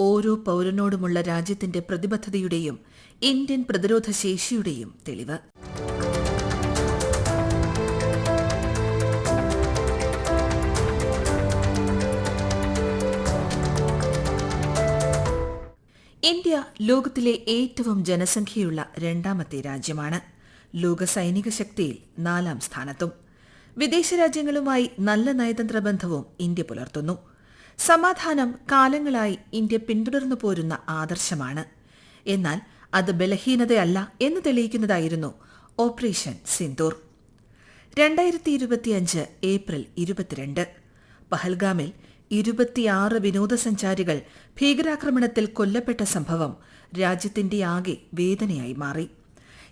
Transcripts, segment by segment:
ഓരോ പൗരനോടുമുള്ള രാജ്യത്തിന്റെ പ്രതിബദ്ധതയുടെയും ഇന്ത്യൻ പ്രതിരോധ ശേഷിയുടെയും തെളിവ്. ഇന്ത്യ ലോകത്തിലെ ഏറ്റവും ജനസംഖ്യയുള്ള രണ്ടാമത്തെ രാജ്യമാണ്. ലോക സൈനിക ശക്തിയിൽ നാലാം സ്ഥാനത്തും. വിദേശ രാജ്യങ്ങളുമായി നല്ല നയതന്ത്ര ബന്ധവും ഇന്ത്യ പുലർത്തുന്നു. സമാധാനം കാലങ്ങളായി ഇന്ത്യ പിന്തുടർന്നു പോരുന്ന ആദർശമാണ്. എന്നാൽ അത് ബലഹീനതയല്ല എന്ന് തെളിയിക്കുന്നതായിരുന്നു ഓപ്പറേഷൻ സിന്ദൂർ. രണ്ടായിരത്തി ഇരുപത്തിയഞ്ച് ഏപ്രിൽ ഇരുപത്തിരണ്ട്. പഹൽഗാമിൽ ഇരുപത്തിയാറ് വിനോദസഞ്ചാരികൾ ഭീകരാക്രമണത്തിൽ കൊല്ലപ്പെട്ട സംഭവം രാജ്യത്തിന്റെ ആകെ വേദനയായി മാറി.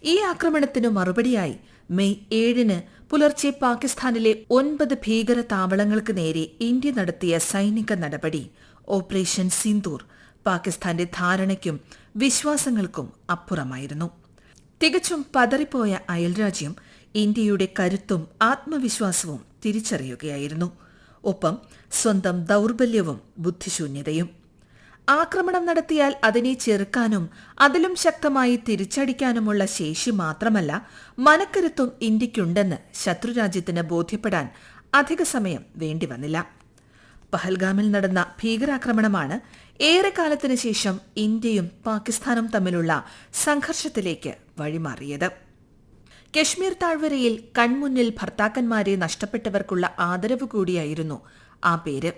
ഈ ആക്രമണത്തിനു മറുപടിയായി മെയ് ഏഴിന് പുലർച്ചെ പാകിസ്ഥാനിലെ ഒൻപത് ഭീകര താവളങ്ങൾക്ക് നേരെ ഇന്ത്യ നടത്തിയ സൈനിക നടപടി. ഓപ്പറേഷൻ സിന്ദൂർ പാകിസ്ഥാന്റെ ധാരണയ്ക്കും വിശ്വാസങ്ങൾക്കും അപ്പുറമായിരുന്നു. തികച്ചും പതറിപ്പോയ അയൽരാജ്യം ഇന്ത്യയുടെ കരുത്തും ആത്മവിശ്വാസവും തിരിച്ചറിയുകയായിരുന്നു. ഒപ്പം സ്വന്തം ദൗർബല്യവും ബുദ്ധിശൂന്യതയും ആക്രമണം നടത്തിയാൽ അതിനെ ചെറുക്കാനും അതിലും ശക്തമായി തിരിച്ചടിക്കാനുമുള്ള ശേഷി മാത്രമല്ല മനക്കരുത്തും ഇന്ത്യയ്ക്കുണ്ടെന്ന് ശത്രുരാജ്യത്തിന് ബോധ്യപ്പെടാൻ അധിക സമയം വേണ്ടിവന്നില്ല. പഹൽഗാമിൽ നടന്ന ഭീകരാക്രമണമാണ് ഏറെക്കാലത്തിനു ശേഷം ഇന്ത്യയും പാകിസ്ഥാനും തമ്മിലുള്ള സംഘർഷത്തിലേക്ക് വഴിമാറിയത്. കശ്മീർ താഴ്വരയിൽ കൺമുന്നിൽ ഭർത്താക്കന്മാരെ നഷ്ടപ്പെട്ടവർക്കുള്ള ആദരവ് കൂടിയായിരുന്നു ആ പേര്.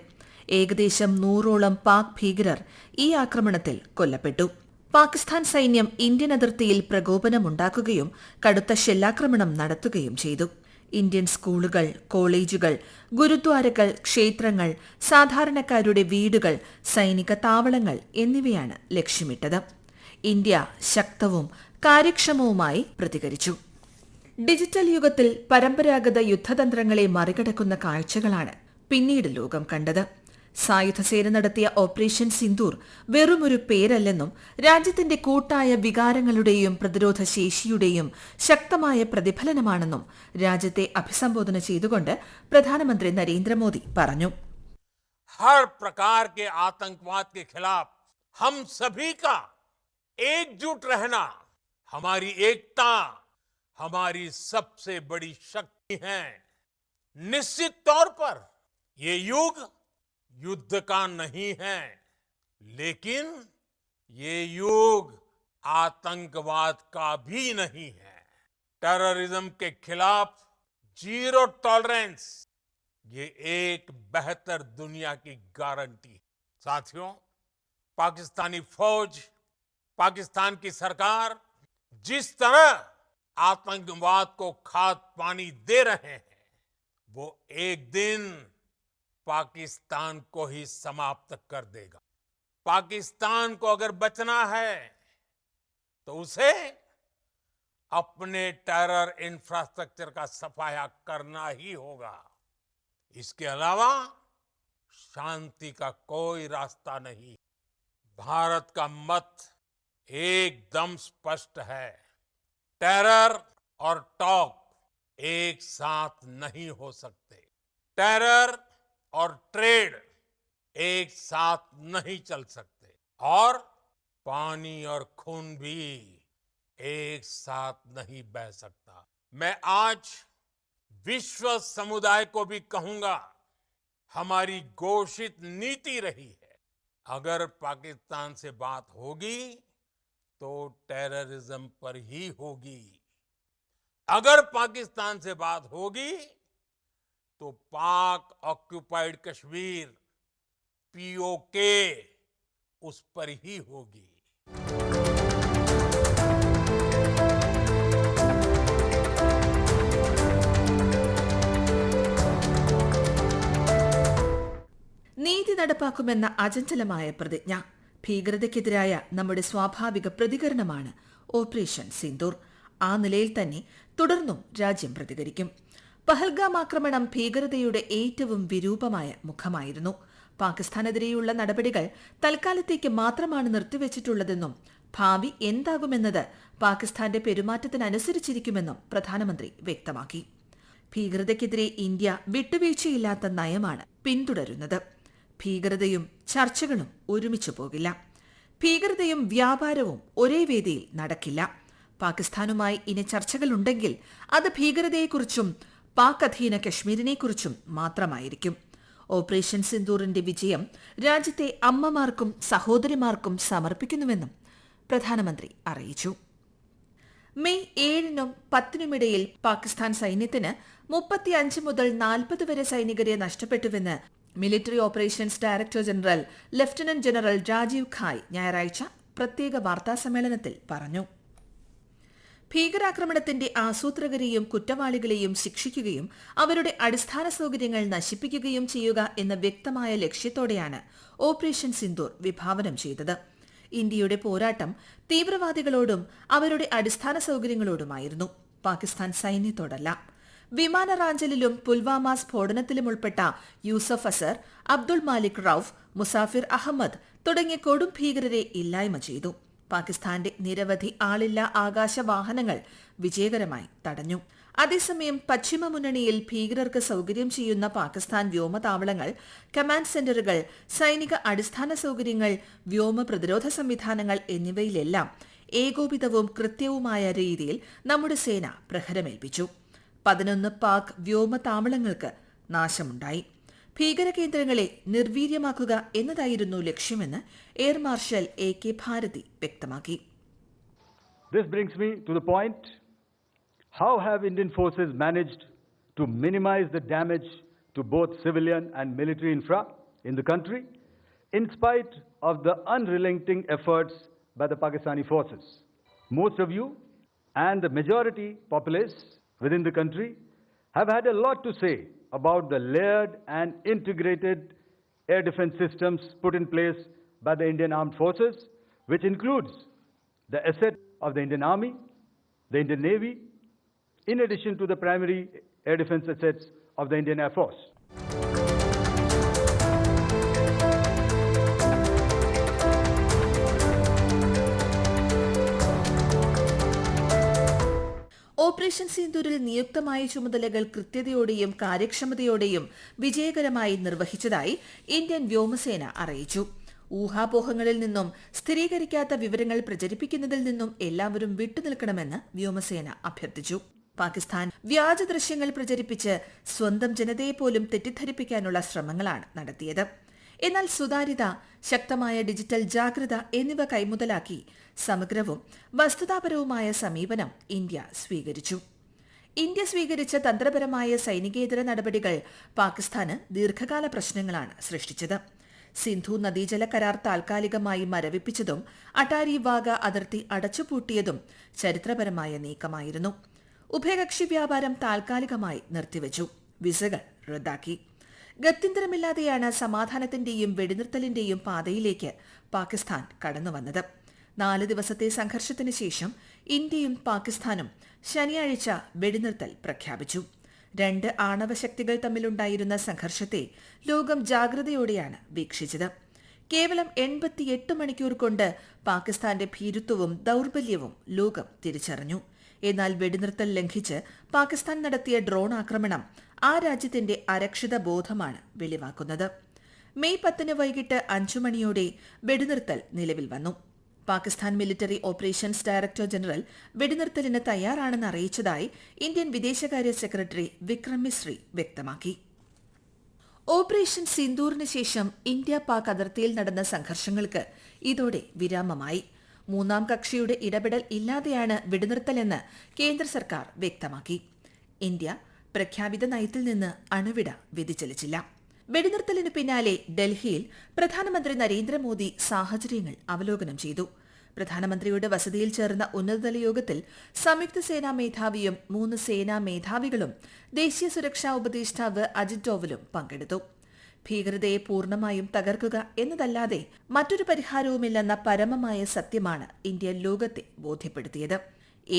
ഏകദേശം നൂറോളം പാക് ഭീകരർ ഈ ആക്രമണത്തിൽ കൊല്ലപ്പെട്ടു. പാകിസ്ഥാൻ സൈന്യം ഇന്ത്യൻ അതിർത്തിയിൽ പ്രകോപനമുണ്ടാക്കുകയും കടുത്ത ഷെല്ലാക്രമണം നടത്തുകയും ചെയ്തു. ഇന്ത്യൻ സ്കൂളുകൾ കോളേജുകൾ ഗുരുദ്വാരകൾ ക്ഷേത്രങ്ങൾ സാധാരണക്കാരുടെ വീടുകൾ സൈനിക താവളങ്ങൾ എന്നിവയാണ് ലക്ഷ്യമിട്ടത്. ഇന്ത്യ ശക്തവും കാര്യക്ഷമവുമായി പ്രതികരിച്ചു. ഡിജിറ്റൽ യുഗത്തിൽ പരമ്പരാഗത യുദ്ധതന്ത്രങ്ങളെ മറികടക്കുന്ന കാഴ്ചകളാണ് പിന്നീട് ലോകം കണ്ടത്. സായുധസേന നടത്തിയ ഓപ്പറേഷൻ സിന്ദൂർ വെറുമൊരു പേരല്ലെന്നും രാജ്യത്തിന്റെ കൂട്ടായ വികാരങ്ങളുടെയും പ്രതിരോധ ശേഷിയുടെയും ശക്തമായ പ്രതിഫലനമാണെന്നും രാജ്യത്തെ അഭിസംബോധന ചെയ്തുകൊണ്ട് പ്രധാനമന്ത്രി നരേന്ദ്രമോദി പറഞ്ഞു हर प्रकार के आतंकवाद के खिलाफ हम सभी का एकजुट रहना हमारी एकता हमारी सबसे बड़ी शक्ति है निश्चित तौर पर ये युग युद्ध का नहीं है। लेकिन ये युग आतंकवाद का भी नहीं है। टेररिज्म के खिलाफ ज़ीरो टॉलरेंस ये एक बेहतर दुनिया की गारंटी साथियों, पाकिस्तानी फौज, पाकिस्तान की सरकार जिस तरह आतंकवाद को खाद पानी दे रहे हैं, वो एक दिन पाकिस्तान को ही समाप्त कर देगा। पाकिस्तान को अगर बचना है तो उसे अपने टेरर इंफ्रास्ट्रक्चर का सफाया करना ही होगा। इसके अलावा शांति का कोई रास्ता नहीं। भारत का मत एकदम स्पष्ट है। टेरर और टॉक एक साथ नहीं हो सकते। टेरर और ट्रेड एक साथ नहीं चल सकते। और पानी और खून भी एक साथ नहीं बह सकता। मैं आज विश्व समुदाय को भी कहूँगा, हमारी घोषित नीति रही है। अगर पाकिस्तान से बात होगी तो टेररिज्म पर ही होगी। अगर पाकिस्तान से बात होगी तो पाक ऑक्युपाइड कश्मीर पीओके उस पर ही होगी നീതി നടപ്പാക്കുമെന്ന അചഞ്ചലമായ പ്രതിജ്ഞ ഭീകരതയ്ക്കെതിരായ നമ്മുടെ സ്വാഭാവിക പ്രതികരണമാണ് ഓപ്പറേഷൻ സിന്ദൂർ ആ നിലയിൽ തന്നെ തുടർന്നും രാജ്യം പ്രതികരിക്കും പഹൽഗാം ആക്രമണം ഭീകരതയുടെ ഏറ്റവും വിരൂപമായ മുഖമായിരുന്നു. പാകിസ്ഥാനെതിരെയുള്ള നടപടികൾ തൽക്കാലത്തേക്ക് മാത്രമാണ് നിർത്തിവച്ചിട്ടുള്ളതെന്നും ഭാവി എന്താകുമെന്നത് പാകിസ്ഥാന്റെ പെരുമാറ്റത്തിനനുസരിച്ചിരിക്കുമെന്നും പ്രധാനമന്ത്രി വ്യക്തമാക്കി. ഭീകരതയ്ക്കെതിരെ ഇന്ത്യ വിട്ടുവീഴ്ചയില്ലാത്ത നയമാണ് പിന്തുടരുന്നത്. ഭീകരതയും ചർച്ചകളും ഒരുമിച്ചു പോകില്ല. ഭീകരതയും വ്യാപാരവും ഒരേ വേദിയിൽ നടക്കില്ല. പാകിസ്ഥാനുമായി ഇനി ചർച്ചകളുണ്ടെങ്കിൽ അത് ഭീകരതയെക്കുറിച്ചും പാക് അധീന കശ്മീരിനെക്കുറിച്ചും മാത്രമായിരിക്കും. ഓപ്പറേഷൻ സിന്ദൂറിന്റെ വിജയം രാജ്യത്തെ അമ്മമാർക്കും സഹോദരിമാർക്കും സമർപ്പിക്കുന്നുവെന്നും പ്രധാനമന്ത്രി അറിയിച്ചു. മെയ് ഏഴിനും പത്തിനുമിടയിൽ പാകിസ്ഥാൻ സൈന്യത്തിന് മുപ്പത്തിയഞ്ച് മുതൽ നാൽപ്പത് വരെ സൈനികരെ നഷ്ടപ്പെട്ടുവെന്ന് military operations director general lieutenant general Rajiv Ghai ഞായറാഴ്ച പ്രത്യേക വാർത്താസമ്മേളനത്തിൽ പറഞ്ഞു. ഭീകരാക്രമണത്തിന്റെ ആസൂത്രകരെയും കുറ്റവാളികളെയും ശിക്ഷിക്കുകയും അവരുടെ അടിസ്ഥാന സൌകര്യങ്ങൾ നശിപ്പിക്കുകയും ചെയ്യുക എന്ന വ്യക്തമായ ലക്ഷ്യത്തോടെയാണ് ഓപ്പറേഷൻ സിന്ദൂർ വിഭാവനം ചെയ്തത്. ഇന്ത്യയുടെ പോരാട്ടം തീവ്രവാദികളോടും അവരുടെ അടിസ്ഥാന സൌകര്യങ്ങളോടുമായിരുന്നു. പാകിസ്ഥാൻ സൈന്യത്തോടല്ല. വിമാന റാഞ്ചലിലും പുൽവാമ സ്ഫോടനത്തിലും ഉൾപ്പെട്ട യൂസഫ് അസർ അബ്ദുൾ മാലിക് റൌഫ് മുസാഫിർ അഹമ്മദ് തുടങ്ങിയ കൊടും ഭീകരരെ ഇല്ലായ്മ ചെയ്തു. പാകിസ്ഥാന്റെ നിരവധി ആളില്ല ആകാശ വാഹനങ്ങൾ വിജയകരമായി തടഞ്ഞു. അതേസമയം പശ്ചിമ മുന്നണിയിൽ ഭീകരർക്ക് സൌകര്യം ചെയ്യുന്ന പാകിസ്ഥാൻ വ്യോമതാവളങ്ങൾ കമാൻഡ് സെന്ററുകൾ സൈനിക അടിസ്ഥാന സൌകര്യങ്ങൾ വ്യോമ പ്രതിരോധ സംവിധാനങ്ങൾ എന്നിവയിലെല്ലാം ഏകോപിതവും കൃത്യവുമായ രീതിയിൽ നമ്മുടെ സേന പ്രഹരമേൽപ്പിച്ചു. പതിനൊന്ന് പാക് വ്യോമതാവളങ്ങൾക്ക് നാശമുണ്ടായി. ഭീകര കേന്ദ്രങ്ങളെ നിർവീര്യമാക്കുക എന്നതായിരുന്നു ലക്ഷ്യമെന്ന് air marshal A K Bharti വ്യക്തമാക്കി This brings me to the point how have Indian forces managed to minimize the damage to both civilian and military infra in the country in spite of the unrelenting efforts by the Pakistani forces? Most of you and the majority populace within the country have had a lot to say about the layered and integrated air defense systems put in place by the Indian Armed Forces, which includes the asset of the Indian Army, the Indian Navy, in addition to the primary air defense assets of the Indian Air Force. Operation സിന്ദൂരിൽ നിയുക്തമായ ചുമതലകൾ കൃത്യതയോടെയും കാര്യക്ഷമതയോടെയും വിജയകരമായി നിർവഹിച്ചതായി Indian വ്യോമസേന അറിയിച്ചു. ഊഹാപോഹങ്ങളിൽ നിന്നും സ്ഥിരീകരിക്കാത്ത വിവരങ്ങൾ പ്രചരിപ്പിക്കുന്നതിൽ നിന്നും എല്ലാവരും വിട്ടുനിൽക്കണമെന്ന് വ്യോമസേന അഭ്യർത്ഥിച്ചു. പാകിസ്ഥാൻ വ്യാജ ദൃശ്യങ്ങൾ പ്രചരിപ്പിച്ച് സ്വന്തം ജനതയെ പോലും തെറ്റിദ്ധരിപ്പിക്കാനുള്ള ശ്രമങ്ങളാണ് നടത്തിയത്. എന്നാൽ സുതാര്യത ശക്തമായ ഡിജിറ്റൽ ജാഗ്രത എന്നിവ കൈമുതലാക്കി സമഗ്രവും വസ്തുതാപരവുമായ സമീപനം ഇന്ത്യ സ്വീകരിച്ചു. ഇന്ത്യ സ്വീകരിച്ച തന്ത്രപരമായ സൈനികേതര നടപടികൾ പാകിസ്ഥാന് ദീർഘകാല പ്രശ്നങ്ങളാണ് സൃഷ്ടിച്ചത്. സിന്ധു നദീജല കരാർ താൽക്കാലികമായി മരവിപ്പിച്ചതും അട്ടാരി വാഗ അതിർത്തി അടച്ചുപൂട്ടിയതും ചരിത്രപരമായ നീക്കമായിരുന്നു. ഉഭയകക്ഷി വ്യാപാരം താൽക്കാലികമായി നിർത്തിവച്ചു. വിസകൾ റദ്ദാക്കി. ഗത്യന്തരമില്ലാതെയാണ് സമാധാനത്തിന്റെയും വെടിനിർത്തലിന്റെയും പാതയിലേക്ക് പാകിസ്ഥാൻ കടന്നുവന്നത്. നാല് ദിവസത്തെ സംഘർഷത്തിന് ശേഷം ഇന്ത്യയും പാകിസ്ഥാനും ശനിയാഴ്ച വെടിനിർത്തൽ പ്രഖ്യാപിച്ചു. രണ്ട് ആണവശക്തികൾ തമ്മിലുണ്ടായിരുന്ന സംഘർഷത്തെ ലോകം ജാഗ്രതയോടെയാണ് വീക്ഷിച്ചത്. കേവലം എൺപത്തിയെട്ട് മണിക്കൂർ കൊണ്ട് പാകിസ്ഥാന്റെ ഭീരുത്വവും ദൌർബല്യവും ലോകം തിരിച്ചറിഞ്ഞു. എന്നാൽ വെടിനിർത്തൽ ലംഘിച്ച് പാകിസ്ഥാൻ നടത്തിയ ഡ്രോൺ ആക്രമണം ആ രാജ്യത്തിന്റെ അരക്ഷിത ബോധമാണ് വെളിവാക്കുന്നത്. മെയ് പത്തിന് വൈകിട്ട് അഞ്ചു മണിയോടെ വെടിനിർത്തൽ നിലവിൽ വന്നു. Pakistan military operations director general വെടിനിർത്തലിന് തയ്യാറാണെന്ന് അറിയിച്ചതായി ഇന്ത്യൻ വിദേശകാര്യ സെക്രട്ടറി വിക്രം മിശ്രി വ്യക്തമാക്കി. ഓപ്പറേഷൻ സിന്ദൂറിന് ശേഷം ഇന്ത്യ പാക് അതിർത്തിയിൽ നടന്ന സംഘർഷങ്ങൾക്ക് ഇതോടെ വിരാമമായി. മൂന്നാം കക്ഷിയുടെ ഇടപെടൽ ഇല്ലാതെയാണ് വെടിനിർത്തലെന്ന് കേന്ദ്ര സർക്കാർ വ്യക്തമാക്കി. ഇന്ത്യ പ്രഖ്യാപിത നയത്തിൽ നിന്ന് അണുവിട വ്യതിചലിച്ചില്ല. വെടിനിർത്തലിന് പിന്നാലെ ഡൽഹിയിൽ പ്രധാനമന്ത്രി നരേന്ദ്രമോദി സാഹചര്യങ്ങൾ അവലോകനം ചെയ്തു. പ്രധാനമന്ത്രിയുടെ വസതിയിൽ ചേർന്ന ഉന്നതതല യോഗത്തിൽ സംയുക്ത സേനാ മേധാവിയും മൂന്ന് സേനാ മേധാവികളും ദേശീയ സുരക്ഷാ ഉപദേഷ്ടാവ് അജിത് ഡോവലും പങ്കെടുത്തു. ഭീകരതയെ പൂർണമായും തകർക്കുക എന്നതല്ലാതെ മറ്റൊരു പരിഹാരവുമില്ലെന്ന പരമമായ സത്യമാണ് ഇന്ത്യ ലോകത്തെ ബോധ്യപ്പെടുത്തിയത്.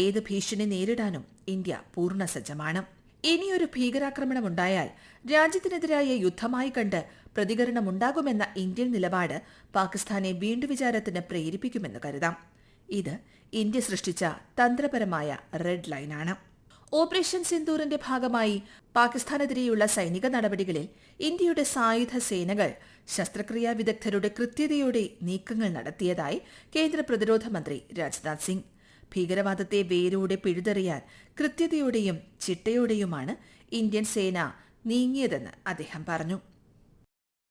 ഏത് ഭീഷണി നേരിടാനും ഇന്ത്യ പൂർണ സജ്ജമാണ് ഇനിയൊരു ഭീകരാക്രമണമുണ്ടായാൽ രാജ്യത്തിനെതിരായ യുദ്ധമായി കണ്ട് പ്രതികരണമുണ്ടാകുമെന്ന ഇന്ത്യൻ നിലപാട് പാകിസ്ഥാനെ വീണ്ടും വിചാരത്തിന് പ്രേരിപ്പിക്കുമെന്ന് കരുതാം. ഇത് ഇന്ത്യ സൃഷ്ടിച്ച തന്ത്രപരമായ റെഡ് ലൈനാണ്. ഓപ്പറേഷൻ സിന്ദൂറിന്റെ ഭാഗമായി പാകിസ്ഥാനെതിരെയുള്ള സൈനിക നടപടികളിൽ ഇന്ത്യയുടെ സായുധ സേനകൾ ശസ്ത്രക്രിയാ വിദഗ്ധരുടെ കൃത്യതയോടെ നീക്കങ്ങൾ നടത്തിയതായി കേന്ദ്ര പ്രതിരോധ മന്ത്രി രാജ്നാഥ് സിംഗ്. ഭീകരവാദത്തെ വേരോടെ പിഴുതെറിയാൻ കൃത്യതയോടെയും ചിട്ടയോടെയുമാണ് ഇന്ത്യൻ സേന നീങ്ങിയതെന്ന് അദ്ദേഹം പറഞ്ഞു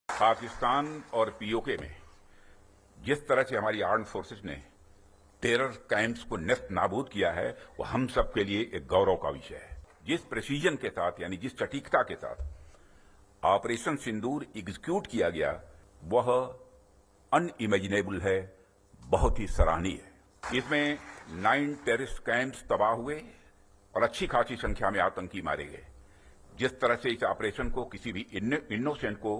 पाकिस्तान और पीओके में जिस तरह से हमारी आर्म फोर्सेस ने टेरर कैंप्स को नेस्त नाबूद किया है वो हम सब के लिए एक गौरव का विषय है जिस प्रेसिजन के साथ यानी जिस सटीकता के साथ ऑपरेशन सिंदूर एग्जीक्यूट किया गया वह अनइमेजिनेबल है बहुत ही सराहनीय है इसमें नाइन टेररिस्ट कैंप्स तबाह हुए और अच्छी खासी संख्या में आतंकी मारे गए। जिस तरह से इस ऑपरेशन को किसी भी इनोसेंट को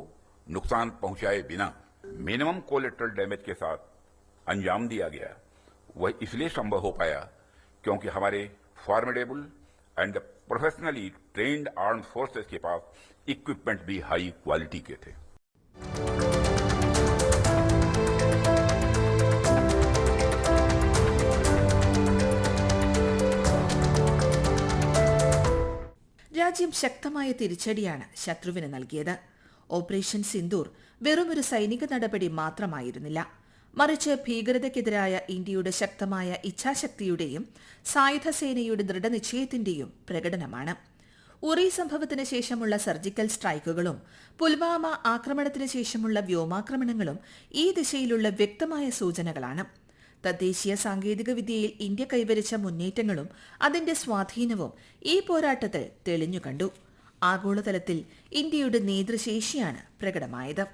नुकसान पहुँचाए बिना मिनिमम कोलेट्रल डैमेज के साथ अंजाम दिया गया, वह इसलिए संभव हो पाया क्योंकि हमारे formidable and professionally trained arm forces के पास इक्विपमेंट भी हाई क्वालिटी के थे। രാജ്യം ശക്തമായ തിരിച്ചടിയാണ് ശത്രുവിന് നൽകിയത്. ഓപ്പറേഷൻ സിന്ദൂർ വെറുമൊരു സൈനിക നടപടി മാത്രമായിരുന്നില്ല. മറിച്ച് ഭീകരതയ്ക്കെതിരായ ഇന്ത്യയുടെ ശക്തമായ ഇച്ഛാശക്തിയുടെയും സായുധ സേനയുടെ ദൃഢനിശ്ചയത്തിന്റെയും പ്രകടനമാണ്. ഉറി സംഭവത്തിന് ശേഷമുള്ള സർജിക്കൽ സ്ട്രൈക്കുകളും പുൽവാമ ആക്രമണത്തിന് ശേഷമുള്ള വ്യോമാക്രമണങ്ങളും ഈ ദിശയിലുള്ള വ്യക്തമായ സൂചനകളാണ്. തദ്ദേശീയ സാങ്കേതിക വിദ്യയിൽ ഇന്ത്യ കൈവരിച്ച മുന്നേറ്റങ്ങളും അതിന്റെ സ്വാധീനവും ഈ പോരാട്ടത്തിൽ തെളിഞ്ഞു കണ്ടു. ആഗോളതലത്തിൽ ഇന്ത്യയുടെ നേതൃശേഷിയാണ് പ്രകടമായത്.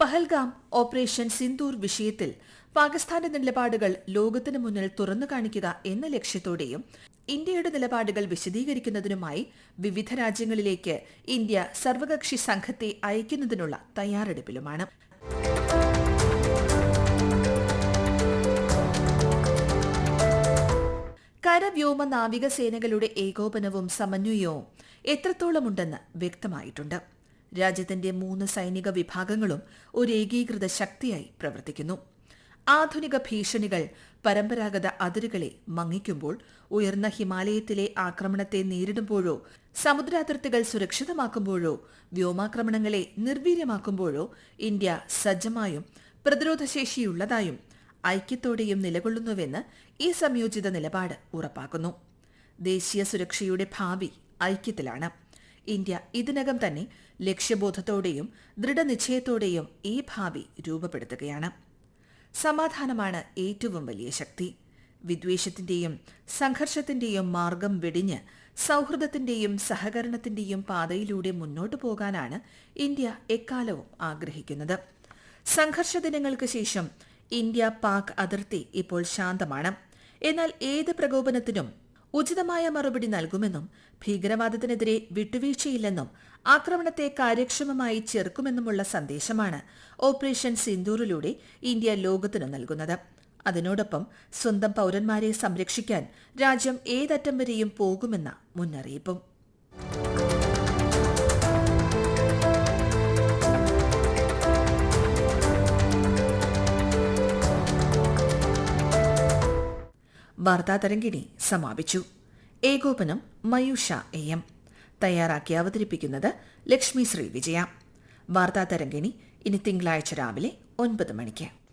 പഹൽഗാം ഓപ്പറേഷൻ സിന്ദൂർ വിഷയത്തിൽ പാകിസ്ഥാന്റെ നിലപാടുകൾ ലോകത്തിനു മുന്നിൽ തുറന്നു കാണിക്കുക എന്ന ലക്ഷ്യത്തോടെയും ഇന്ത്യയുടെ നിലപാടുകൾ വിശദീകരിക്കുന്നതിനുമായി വിവിധ രാജ്യങ്ങളിലേക്ക് ഇന്ത്യ സർവകക്ഷി സംഘത്തെ അയക്കുന്നതിനുള്ള തയ്യാറെടുപ്പിലുമാണ്. കരവ്യോമ നാവിക സേനകളുടെ ഏകോപനവും സമന്വയവും എത്രത്തോളമുണ്ടെന്ന് വ്യക്തമായിട്ടുണ്ട്. രാജ്യത്തിന്റെ മൂന്ന് സൈനിക വിഭാഗങ്ങളും ഒരു ഏകീകൃത ശക്തിയായി പ്രവർത്തിക്കുന്നു. ആധുനിക ഭീഷണികൾ പരമ്പരാഗത അതിരുകളെ മങ്ങിക്കുമ്പോൾ ഉയർന്ന ഹിമാലയത്തിലെ ആക്രമണത്തെ നേരിടുമ്പോഴോ സമുദ്രാതിർത്തികൾ സുരക്ഷിതമാക്കുമ്പോഴോ വ്യോമാക്രമണങ്ങളെ നിർവീര്യമാക്കുമ്പോഴോ ഇന്ത്യ സജ്ജമായും പ്രതിരോധശേഷിയുള്ളതായും ഐക്യത്തോടെയും നിലകൊള്ളുന്നുവെന്ന് ഈ സംയോജിത നിലപാട് ഉറപ്പാക്കുന്നു. ദേശീയ സുരക്ഷയുടെ ഭാവി ഐക്യത്തിലാണ്. ഇന്ത്യ ഇതിനകം തന്നെ ലക്ഷ്യബോധത്തോടെയും ദൃഢനിശ്ചയത്തോടെയും ഈ ഭാവി രൂപപ്പെടുത്തുകയാണ്. സമാധാനമാണ് ഏറ്റവും വലിയ ശക്തി. വിദ്വേഷത്തിന്റെയും സംഘർഷത്തിന്റെയും മാർഗം വെടിഞ്ഞ് സൗഹൃദത്തിന്റെയും സഹകരണത്തിന്റെയും പാതയിലൂടെ മുന്നോട്ടു പോകാനാണ് ഇന്ത്യ എക്കാലവും ആഗ്രഹിക്കുന്നത്. സംഘർഷ ദിനങ്ങൾക്ക് ശേഷം ഇന്ത്യ പാക് അതിർത്തി ഇപ്പോൾ ശാന്തമാണ്. എന്നാൽ ഏത് പ്രകോപനത്തിനും ഉചിതമായ മറുപടി നൽകുമെന്നും ഭീകരവാദത്തിനെതിരെ വിട്ടുവീഴ്ചയില്ലെന്നും ആക്രമണത്തെ കാര്യക്ഷമമായി ചെറുക്കുമെന്നുമുള്ള സന്ദേശമാണ് ഓപ്പറേഷൻ സിന്ദൂറിലൂടെ ഇന്ത്യ ലോകത്തിന് നൽകുന്നത്. അതിനോടൊപ്പം സ്വന്തം പൌരന്മാരെ സംരക്ഷിക്കാൻ രാജ്യം ഏതറ്റം വരെയും പോകുമെന്ന മുന്നറിയിപ്പും. വാർത്താ തരംഗിണി സമാപിച്ചു. ഏകോപനം മയൂഷ എ എം. തയ്യാറാക്കി അവതരിപ്പിക്കുന്നത് ലക്ഷ്മി ശ്രീ വിജയ. വാർത്താ തരംഗിണി ഇനി തിങ്കളാഴ്ച രാവിലെ ഒൻപത് മണിക്ക്.